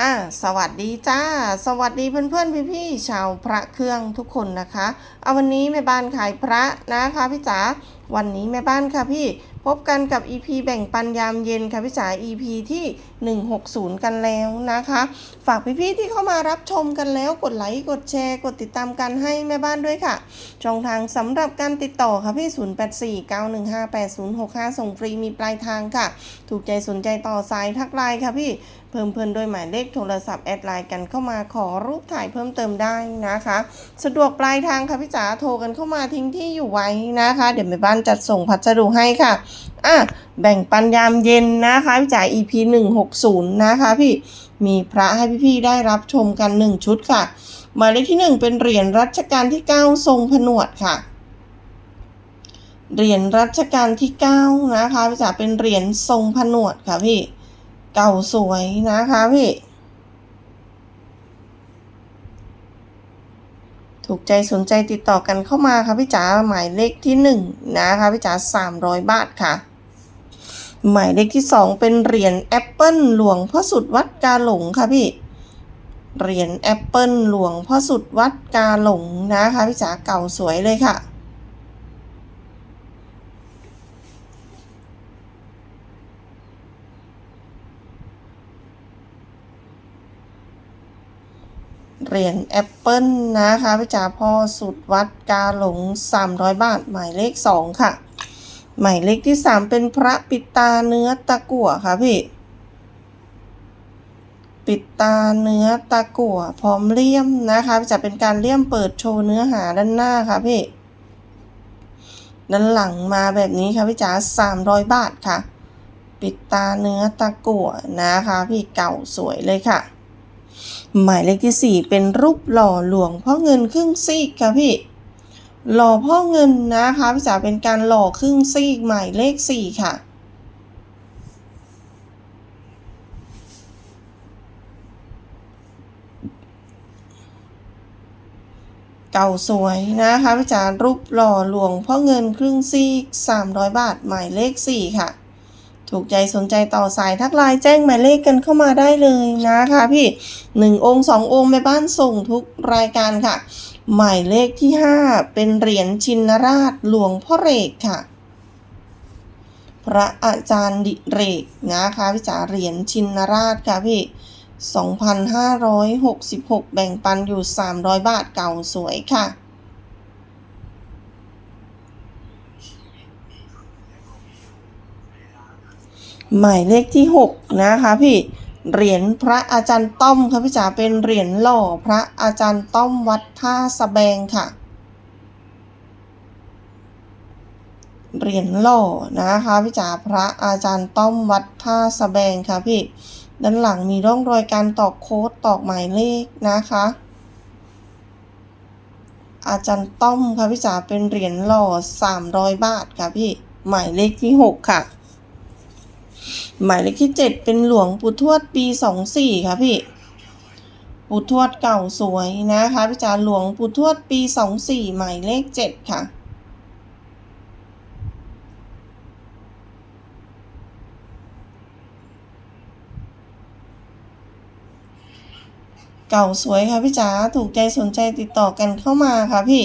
อ่าสวัสดีจ้า สวัสดีเพื่อนๆพี่ๆชาวพระเครื่องทุกคนนะคะเอาวันนี้แม่บ้านขายพระนะคะพี่จ๋าวันนี้แม่บ้านค่ะพี่พบกันกับ EP แบ่งปันยามเย็นค่ะพี่จ๋า EP ที่ 160 กันแล้วนะคะ ฝากพี่ๆที่เข้ามารับชมกันแล้วกดไลค์กดแชร์ กดติดตามกันให้แม่บ้านด้วยค่ะ ช่องทางสำหรับการติดต่อค่ะพี่ 0849158065 ส่งฟรีมีปลายทางค่ะ ถูกใจสนใจต่อสายทักไลน์ค่ะพี่ เพิ่มเพิ่นโดยหมายเลขโทรศัพท์แอดไลน์กันเข้ามาขอรูปถ่ายเพิ่มเติมได้นะคะ สะดวกปลายทางค่ะพี่จ๋าโทรกันเข้ามาทิ้งที่อยู่ไว้นะคะ เดี๋ยวแม่บ้านจัดส่งพัสดุให้ค่ะอะแบ่งปันยามเย็นนะคะพี่จ๋า EP 160 นะคะพี่มีพระให้พี่ๆได้รับชมกัน 1 ชุดค่ะ หมายเลขที่ 1 เป็นเหรียญรัชกาลที่ 9 ทรงผนวดค่ะเหรียญรัชกาลที่ 9 นะคะพี่จ๋าเป็นเหรียญทรงผนวดค่ะพี่ เก่าสวยนะคะพี่ ถูกใจสนใจติดต่อกันเข้ามาค่ะพี่จ๋าหมายเลขที่หนึ่งนะคะพี่จ๋าสามร้อยบาทค่ะ หมายเลขที่สองเป็นเหรียญแอปเปิลหลวงพ่อสุดวัดกาหลงค่ะพี่เหรียญแอปเปิลหลวงพ่อสุดวัดกาหลงนะคะพี่จ๋าเก่าสวยเลยค่ะ เหรียญแอปเปิลนะคะพี่จ๋าพ่อสุดวัดกาหลง 300 บาท หมายเลข 2 ค่ะ หมายเลขที่ 3 เป็นพระปิตาเนื้อตะกั่วค่ะพี่ ปิตาเนื้อตะกั่วพร้อมเลี่ยมนะคะจะเป็นการเลี่ยมเปิดโชว์เนื้อหาด้านหน้าค่ะพี่ด้านหลังมาแบบนี้ค่ะพี่จ๋า300 บาทค่ะ ปิดตาเนื้อตะกั่วนะคะ พี่เก่าสวยเลยค่ะ หมายเลขที่ 4 เป็นรูปหล่อหลวงพ่อเงินครึ่งซีกค่ะพี่ หล่อพ่อเงินนะคะพี่จ๋าเป็นการหล่อครึ่งซีกหมายเลข 4 ค่ะเก่าสวยนะคะพี่จ๋ารูปหล่อหลวงพ่อเงินครึ่งซีก 300 บาท หมายเลข 4 ค่ะ ถูกใจสนใจต่อสายทักไลน์แจ้งหมายเลขกันเข้ามาได้เลยนะคะพี่หนึ่งองค์สององค์แม่บ้านส่งทุกรายการค่ะ หมายเลขที่ 5 เป็นเหรียญชินราชหลวงพ่อเรกค่ะ พระอาจารย์ดิเรกนะคะพี่จ๋าเหรียญชินราชค่ะพี่ 2,566 แบ่งปันอยู่ 300 บาทเก่าสวยค่ะ หมายเลขที่ 6 นะคะพี่เหรียญพระอาจารย์ต้อมค่ะพี่จ๋าเป็นเหรียญหล่อพระอาจารย์ต้อมวัดท่าสะแบงค่ะเหรียญหล่อนะคะพี่จ๋าพระอาจารย์ต้อมวัดท่าสะแบงค่ะพี่ด้านหลังมีร่องรอยการตอกโค้ดตอกหมายเลขนะคะ อาจารย์ต้อมค่ะพี่จ๋าเป็นเหรียญหล่อ300 บาทค่ะพี่หมายเลขที่ 6 ค่ะ หมายเลขที่ 7 เป็นหลวงปู่ทวดปี 24 ค่ะพี่ ปู่ทวดเก่าสวยนะคะพี่จ๋าหลวงปู่ทวดปี 24 หมายเลข 7 ค่ะเก่าสวยค่ะพี่จ๋าถูกใจสนใจติดต่อกันเข้ามาค่ะพี่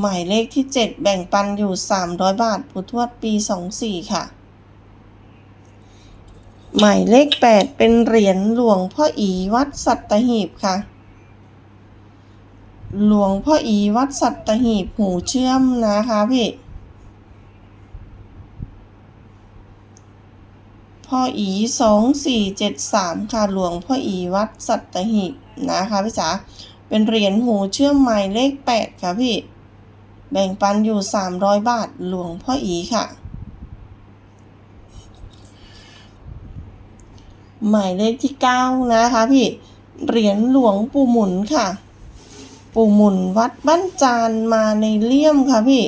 หมายเลขที่ 7 แบ่งปันอยู่ 300 บาทปู่ทวดปี 24 ค่ะ หมายเลข 8 เป็นเหรียญหลวงพ่ออีวัดสัตหีบค่ะ หลวงพ่ออีวัดสัตหีบหูเชื่อมนะคะพี่ พ่ออีสองสี่เจ็ดสามค่ะหลวงพ่ออีวัดสัตหีบนะคะพี่จ๋าเป็นเหรียญหูเชื่อมหมายเลขแปดค่ะพี่ แบ่งปันอยู่สามร้อยบาทหลวงพ่ออีค่ะ หมายเลขที่เก้านะคะพี่ เหรียญหลวงปู่หมุนค่ะ ปู่หมุนวัดบ้านจานมาในเลี่ยมค่ะพี่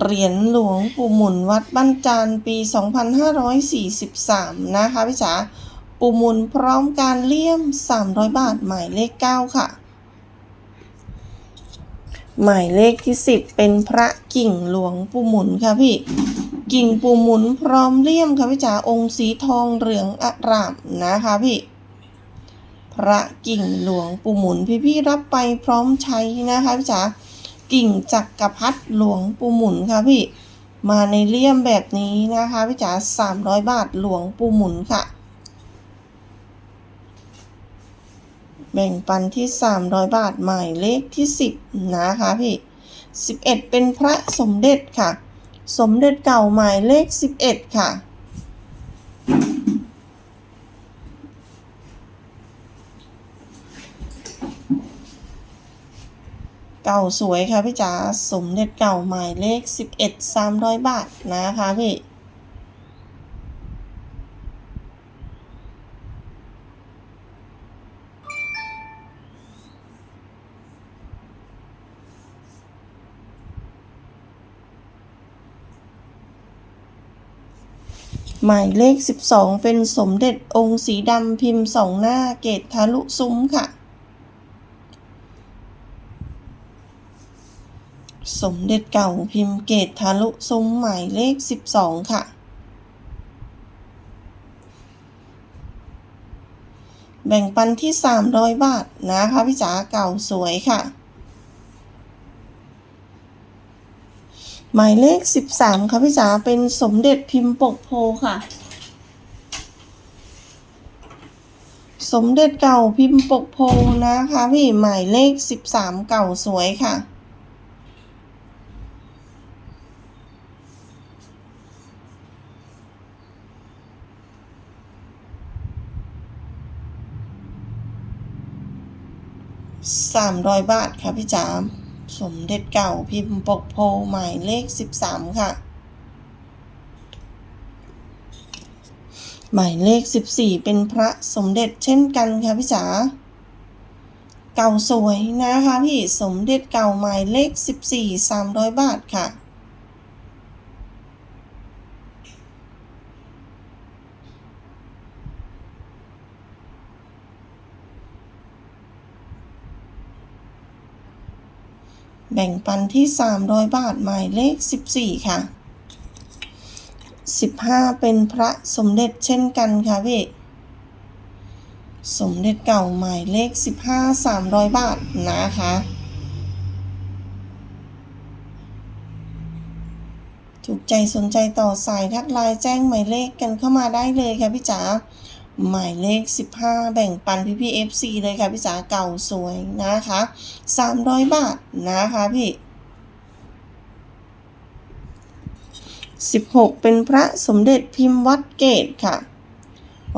เหรียญหลวงปู่หมุนวัดบ้านจานปี 2543 นะคะพี่จ๋าปู่หมุนพร้อมการเลี่ยม 300 บาทหมายเลข 9 ค่ะ หมายเลขที่10เป็นพระกิ่งหลวงปู่หมุนค่ะพี่ กิ่งปูหมุนพร้อมเลี่ยมค่ะพี่จ๋าองค์สีทองเหลืองอร่ามนะคะพี่ พระกิ่งหลวงปู่หมุนพี่พี่รับไปพร้อมใช้นะคะพี่จ๋ากิ่งจักรพรรดิหลวงปู่หมุนค่ะพี่ มาในเลี่ยมแบบนี้นะคะพี่จ๋า300บาทหลวงปู่หมุนค่ะ แบ่งปันที่ 300 บาทหมายเลขที่ 10 นะคะพี่ 11 เป็นพระสมเด็จค่ะ สมเด็จเก่าหมายเลข 11 ค่ะ เก่าสวยค่ะพี่จ๋าสมเด็จเก่าหมายเลข 11 300 บาทนะคะพี่ หมายเลข 12 เป็นสมเด็จองค์สีดำพิมพ์สองหน้าเกตทะลุซุ้มค่ะ สมเด็จเก่าพิมพ์เกตทะลุซุ้มหมายเลข 12 ค่ะ แบ่งปันที่ 300 บาทนะคะพี่จ๋าเก่าสวยค่ะ หมายเลข13ค่ะพี่จ๋าเป็นสมเด็จพิมพ์ปกโพค่ะ สมเด็จเก่าพิมพ์ปกโพนะคะพี่หมายเลข13เก่าสวยค่ะ300บาทค่ะพี่จ๋า สมเด็จเก่าพิมพ์ปกโพหมายเลข 13 ค่ะ หมายเลข 14 เป็นพระสมเด็จเช่นกันค่ะพี่จ๋าเก่าสวยนะคะพี่สมเด็จเก่าหมายเลข 14 300 บาทค่ะ แบ่งปันที่ 300 บาทหมายเลข 14 ค่ะ 15 เป็นพระสมเด็จเช่นกันค่ะพี่ สมเด็จเก่าหมายเลข 15 300 บาทนะคะถูกใจสนใจต่อสายทักไลน์แจ้งหมายเลขกันเข้ามาได้เลยค่ะพี่จ๋า หมายเลข 15 แบ่งปันพี่พี่ FC เลยค่ะพี่จ๋าเก่าสวยนะคะ 300 บาทนะคะพี่ 16 เป็นพระสมเด็จพิมพ์วัดเกตค่ะ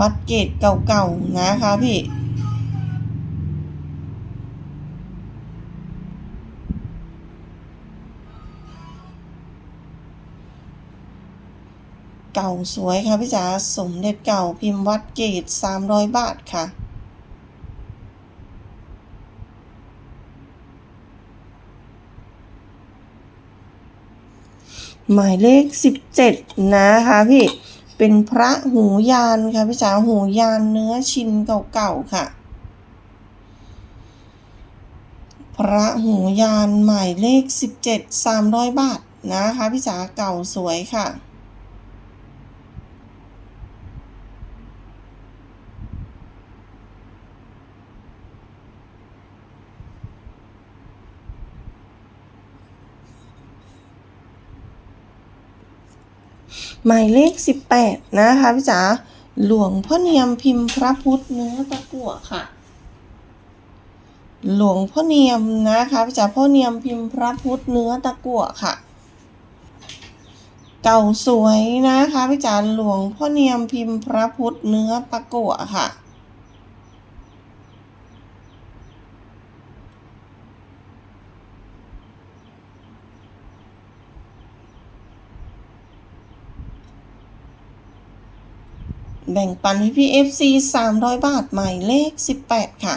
วัดเกตเก่าๆนะคะพี่ เก่าสวยค่ะพี่จ๋าสมเด็จเก่าพิมพ์วัดเกต300บาทค่ะ หมายเลข17นะคะพี่เป็นพระหูยานค่ะพี่จ๋าหูยานเนื้อชิ้นเก่าๆค่ะ พระหูยานหมายเลข17 300บาทนะคะพี่จ๋าเก่าสวยค่ะ หมายเลข 18 นะคะพี่จ๋าหลวงพ่อเนียมพิมพ์พระพุทธเนื้อตะกั่วค่ะ หลวงพ่อเนียมนะคะพี่จ๋าพ่อเนียมพิมพ์พระพุทธเนื้อตะกั่วค่ะ เก่าสวยนะคะพี่จ๋าหลวงพ่อเนียมพิมพ์พระพุทธเนื้อตะกั่วค่ะ บ่งปันให้พี่ FC 300 บาทหมายเลข 18 ค่ะ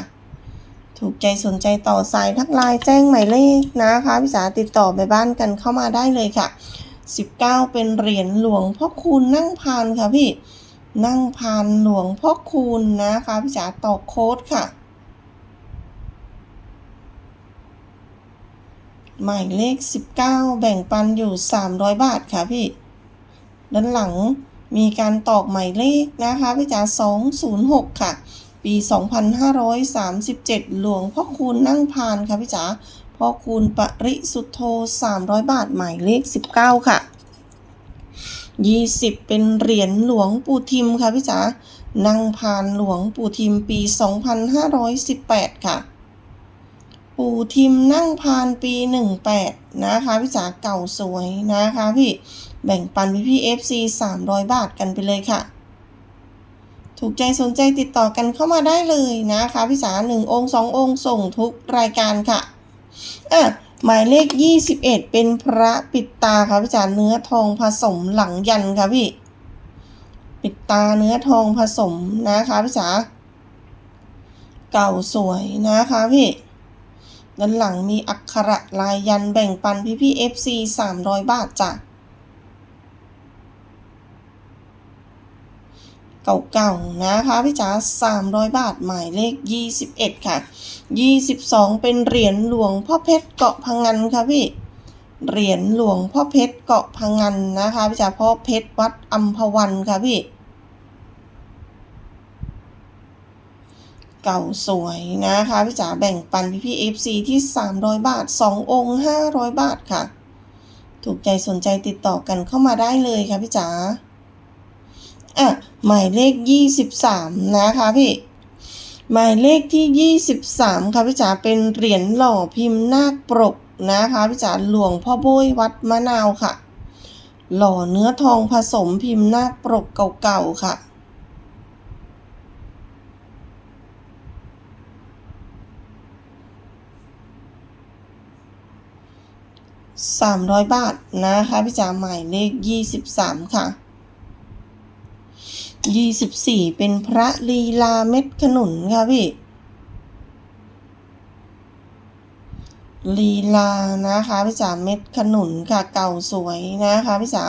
ถูกใจสนใจต่อสายทักไลน์แจ้งหมายเลขนะคะพี่จ๋าติดต่อไปบ้านกันเข้ามาได้เลยค่ะ 19 เป็นเหรียญหลวงพ่อคูณนั่งพานค่ะพี่ นั่งพานหลวงพ่อคูณนะคะพี่จ๋าต่อโค้ดค่ะ หมายเลข 19 แบ่งปันอยู่ 300 บาทค่ะพี่ ด้านหลัง มีการตอกหมายเลขนะคะพี่จ๋า206 ค่ะ ปี 2537 หลวงพ่อคูณนั่งพานค่ะพี่จ๋าพ่อคูณปริสุทธโธ300 บาทหมายเลข 19 ค่ะ 20 เป็นเหรียญหลวงปู่ทิมค่ะพี่จ๋านั่งพานหลวงปู่ทิมปี 2518 ค่ะ ปู่ทิมนั่งพานปี 18 นะคะพี่จ๋าเก่าสวยนะคะพี่ แบ่งปันพี่พี่ FC 300 บาทกันไปเลยค่ะ ถูกใจสนใจติดต่อกันเข้ามาได้เลยนะคะพี่จ๋าหนึ่งองค์สององค์ส่งทุกรายการค่ะอะหมายเลข 21 เป็นพระปิดตาค่ะพี่จ๋าเนื้อทองผสมหลังยันค่ะพี่ ปิดตาเนื้อทองผสมนะคะพี่จ๋าเก่าสวยนะคะพี่ด้านหลังมีอักขระลายยันแบ่งปันพี่พี่ FC 300 บาทจ้ะ เก่าๆนะคะพี่จ๋า300 บาทหมายเลข 21 ค่ะ 22 เป็นเหรียญหลวงพ่อเพชรเกาะพังงานค่ะพี่ เหรียญหลวงพ่อเพชรเกาะพังงานนะคะพี่จ๋าพ่อเพชรวัดอัมพวันค่ะพี่ เก่าสวยนะคะพี่จ๋าแบ่งปันพี่พี่ FC ที่ 300 บาท 2 องค์ 500 บาทค่ะ ถูกใจสนใจติดต่อกันเข้ามาได้เลยค่ะพี่จ๋า อะหมายเลข 23 นะคะพี่หมายเลขที่ 23 ค่ะพี่จ๋าเป็นเหรียญหล่อพิมพ์นาคปรกนะคะพี่จ๋าหลวงพ่อโบยวัดมะนาวค่ะ หล่อเนื้อทองผสมพิมพ์นาคปรกเก่าๆค่ะ300บาทนะคะพี่จ๋าหมายเลข23ค่ะ 24เป็นพระลีลาเม็ดขนุนค่ะพี่ ลีลานะคะพี่จ๋าเม็ดขนุนค่ะเก่าสวยนะคะพี่จ๋า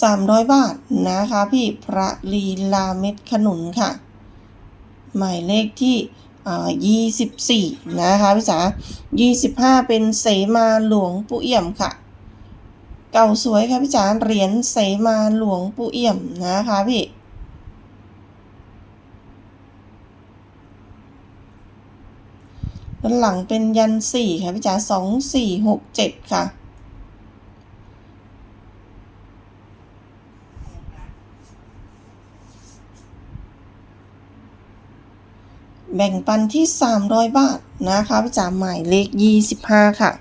สามร้อยบาทนะคะพี่พระลีลาเม็ดขนุนค่ะ หมายเลขที่ ยี่สิบสี่นะคะพี่จ๋ายี่สิบห้าเป็นเสมาหลวงปู่เอี่ยมค่ะ เก่าสวยค่ะพี่จ๋าเหรียญเสมาหลวงปู่เอี่ยมนะคะพี่ด้านหลังเป็นยันสี่ค่ะพี่จ๋าสองสี่หกเจ็ดค่ะ แบ่งปันที่ 300 บาทนะคะพี่จ๋าหมายเลข 25 ค่ะ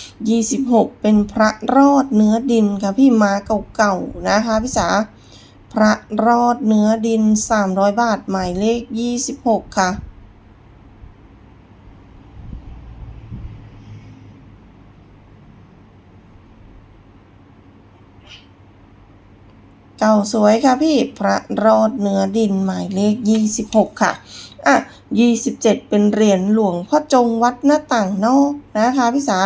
26 เป็นพระรอดเนื้อดินค่ะพี่มาเก่าๆนะคะพี่จ๋าพระรอดเนื้อดิน 300 บาทหมายเลข 26 ค่ะ เก่าสวยค่ะพี่พระรอดเนื้อดินหมายเลข 26 ค่ะอะ 27 เป็นเหรียญหลวงพ่อจงวัดหน้าต่างนอกนะคะพี่สา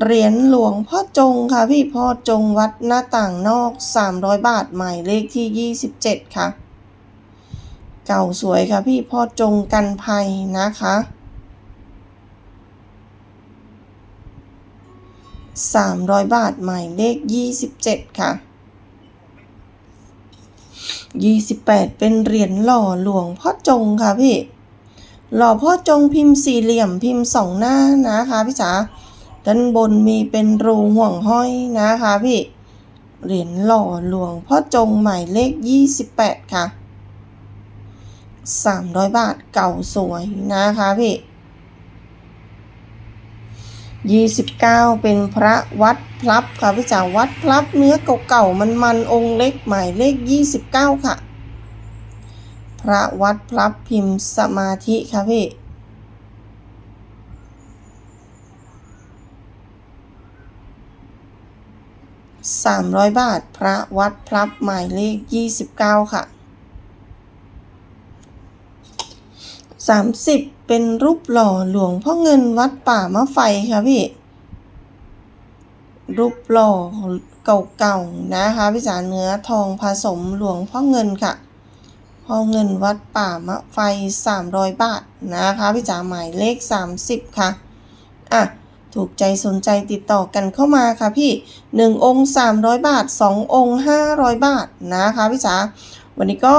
เหรียญหลวงพ่อจงค่ะพี่พ่อจงวัดหน้าต่างนอก 300 บาทหมายเลขที่ 27 ค่ะ เก่าสวยค่ะพี่พ่อจงกันภัยนะคะ300 บาทหมายเลข 27 ค่ะ 28 เป็นเหรียญหล่อหลวงพ่อจงค่ะพี่ หล่อพ่อจงพิมพ์สี่เหลี่ยมพิมพ์สองหน้านะคะพี่จ๋าด้านบนมีเป็นรูห่วงห้อยนะคะพี่ เหรียญหล่อหลวงพ่อจงหมายเลข 28 ค่ะ 300 บาทเก่าสวยนะคะพี่ 29 เป็นพระวัดพลับค่ะพี่จ๋าวัดพลับเนื้อเก่าๆมันมันๆองค์เล็กหมายเลข 29 ค่ะ พระวัดพลับพิมพ์สมาธิค่ะพี่300บาท พระวัดพลับหมายเลข29ค่ะ 30 เป็นรูปหล่อหลวงพ่อเงินวัดป่ามะไฟค่ะพี่ รูปหล่อเก่าๆนะคะพี่จ๋าเนื้อทองผสมหลวงพ่อเงินค่ะพ่อเงินวัดป่ามะไฟ 300 บาทนะคะพี่จ๋าหมายเลข 30 ค่ะอะถูกใจสนใจติดต่อกันเข้ามาค่ะพี่ 1 องค์ 300 บาท 2 องค์ 500 บาทนะคะพี่จ๋า วันนี้ก็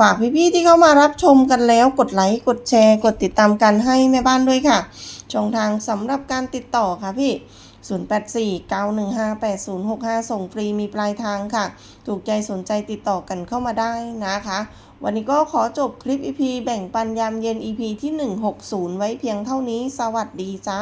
ฝากพี่ๆที่เข้ามารับชมกันแล้วกดไลค์กดแชร์กดติดตามกันให้แม่บ้านด้วยค่ะ ช่องทางสำหรับการติดต่อค่ะพี่ 0849158065 ส่งฟรีมีปลายทางค่ะ ถูกใจสนใจติดต่อกันเข้ามาได้นะคะ วันนี้ก็ขอจบคลิป EP แบ่งปันยามเย็น EP ที่ 160 ไว้เพียงเท่านี้ สวัสดีจ้า